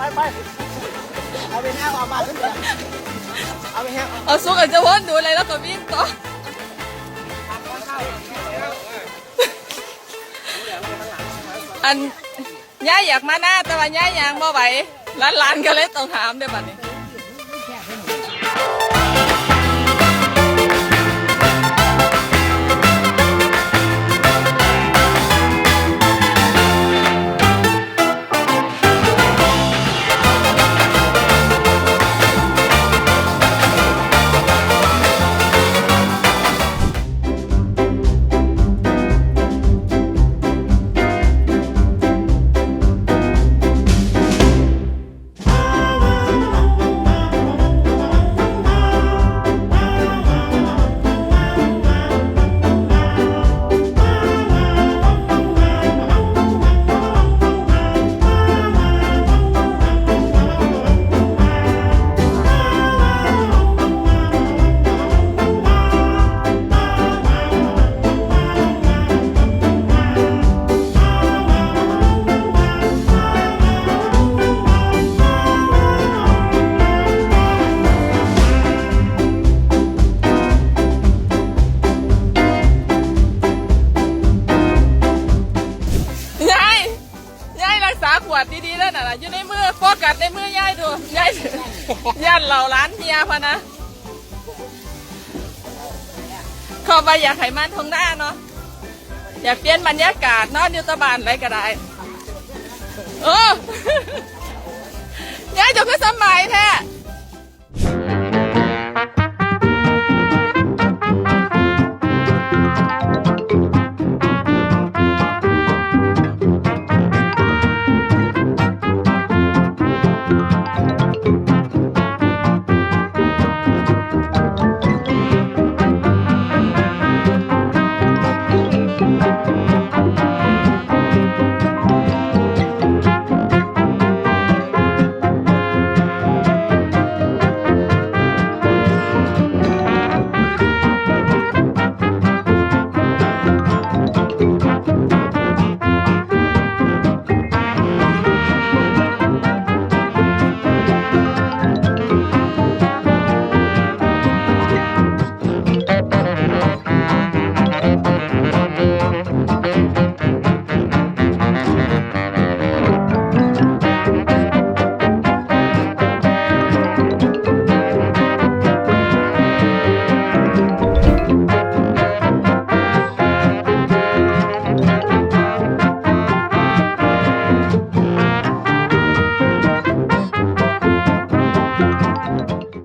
ไปไปเอาไปแห้งออกมาขึ้นเดียเอาไปแห้งเอาสุกอาจจะวนดูเลยแล้วก็วิ่งต่ออันย่าอยากมาหน้าแต่ว่าย่ายังบ่ไหวร้านๆก็เลยต้องถามเด้บัดนี้ อยู่ในมือโฟกัสในมือยายดูยายย่านเหล่าร้านเฮียพอนะขอบไปอยากไขมันทงหน้าเนาะอยากเปลี่ยนบรรยากาศนอนอยู่ตะบานไรก็ได้เออยายจะก็สมัยแท้